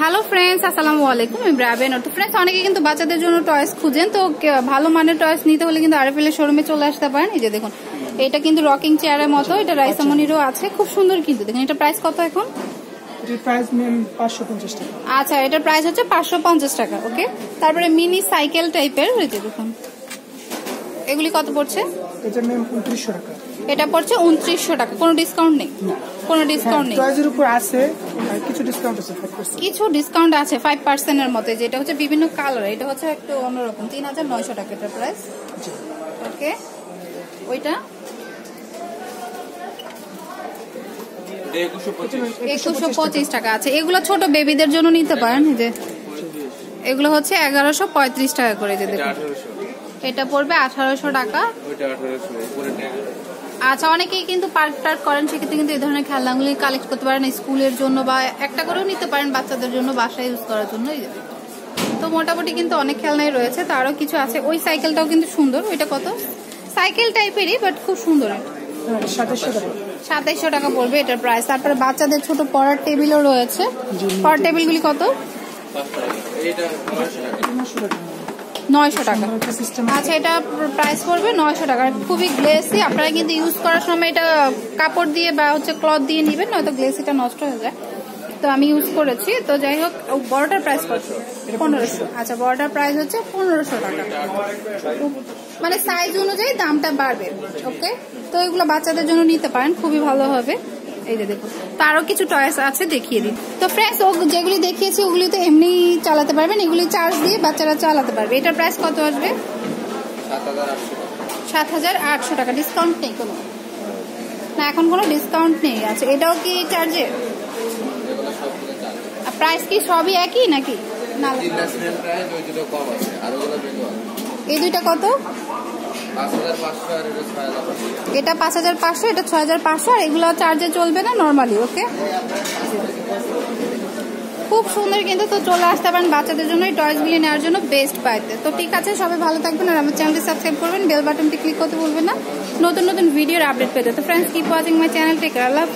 Hello friends আসসালামু আলাইকুম আমি ব্রাবেন তো ফ্রেন্ডস অনেকে কিন্তু বাচ্চাদের জন্য টয়েস খুঁজেন তো ভালো মানের টয়েস নিতে হলে কিন্তু আরএফএল এর শোরুমে চলে আসতে পারেন। এই যে দেখুন এটা কিন্তু রকিং চেয়ারের মতো এটা রাইসামনিরও আছে খুব সুন্দর কিন্তু। দেখুন এটা প্রাইস কত এখন? আচ্ছা এটার প্রাইস হচ্ছে পাঁচশো পঞ্চাশ টাকা ওকে তারপরে মিনি সাইকেল টাইপের এই যে দেখুন এগুলি কত পড়ছে? এটা ম্যাম উনত্রিশশো টাকা। এটা পড়ছে উনত্রিশশো টাকা। কোনো ডিসকাউন্ট নেই। কোনো ডিসকাউন্ট নেই। প্রাইজের উপর আছে কিছু ডিসকাউন্ট আছে ফাইভ কিছু ডিসকাউন্ট আছে ফাইভ পার্সেন্টের মতো। যেটা হচ্ছে বিভিন্ন কালার এটা হচ্ছে একটু অন্যরকম। তিন হাজার নয়শো টাকা এটার প্রাইস ওকে ওইটা? একুশশো পঁচিশ। টাকা আছে। এগুলো ছোট বেবিদের জন্য নিতে পারেন যে। এগুলো হচ্ছে এগারোশো পঁয়ত্রিশ টাকা করে যে এটা পড়বে আঠারোশো টাকা। আচ্ছা অনেকেই কিন্তু পার্ক টার্ক করেন সেক্ষেত্রে কিন্তু এই ধরনের খেলনাগুলি কালেক্ট করতে পারেন স্কুলের জন্য বা একটা করেও নিতে পারেন বাচ্চাদের জন্য বাসায় ইউজ করার জন্য। তো মোটামুটি কিন্তু অনেক খেলনাই রয়েছে তো আরও কিছু আছে। ওই সাইকেলটাও কিন্তু সুন্দর ওইটা কত? সাইকেল টাইপেরই বাট খুব সুন্দর টাকা। সাতাইশশো টাকা পড়বে এটার প্রাইস তারপরে বাচ্চাদের ছোট পড়ার টেবিলও রয়েছে। পড়ার টেবিলগুলি কত? টাকা। নয়শো টাকা। আচ্ছা এটা প্রাইস পড়বে নয়শো টাকা। খুবই গ্লেসি আপনারা কিন্তু ইউজ করার সময় এটা কাপড় দিয়ে বা হচ্ছে ক্লথ দিয়ে নিবেন নয়তো গ্লেসিটা নষ্ট হয়ে যায়। তো আমি ইউজ করেছি। তো যাই হোক বড়টার প্রাইস কত? পনেরোশো। আচ্ছা বড়টার প্রাইস হচ্ছে পনেরোশো টাকা। মানে সাইজ অনুযায়ী দামটা বাড়বে ওকে তো এগুলো বাচ্চাদের জন্য নিতে পারেন খুবই ভালো হবে। এই যে দেখুন তো আরও কিছু টয়েস আছে দেখিয়ে দিন। তো ফ্রেন্ডস ও যেগুলি দেখিয়েছি ওগুলি তো এমনি চালাতে পারবেন এগুলি চার্জ দিয়ে বাচ্চারা চালাতে পারবে। এটার প্রাইস কত আসবে? সাত হাজার আটশো টাকা ডিসকাউন্ট নেই কোনো। না এখন কোনো ডিসকাউন্ট নেই আচ্ছা এটাও কি চার্জে প্রাইস কি সবই একই নাকি? না এই দুইটা কত? এটা পাঁচ হাজার পাঁচশো, এটা ছয় হাজার পাঁচশো, আর এগুলো চার্জে চলবে না নর্মালি ওকে খুব সুন্দর কিন্তু তো চলে আসতে পারেন বাচ্চাদের জন্য, এই নেওয়ার জন্য বেস্ট পাইতে। তো ঠিক আছে, সবাই ভালো থাকবেন আর আমার চ্যানেলটি সাবস্ক্রাইব করবেন বেল বাটনটি ক্লিক করতে ভুলবেন না। নতুন নতুন ভিডিওর আপডেট পেতে। তো friends keep watching my channel take Allah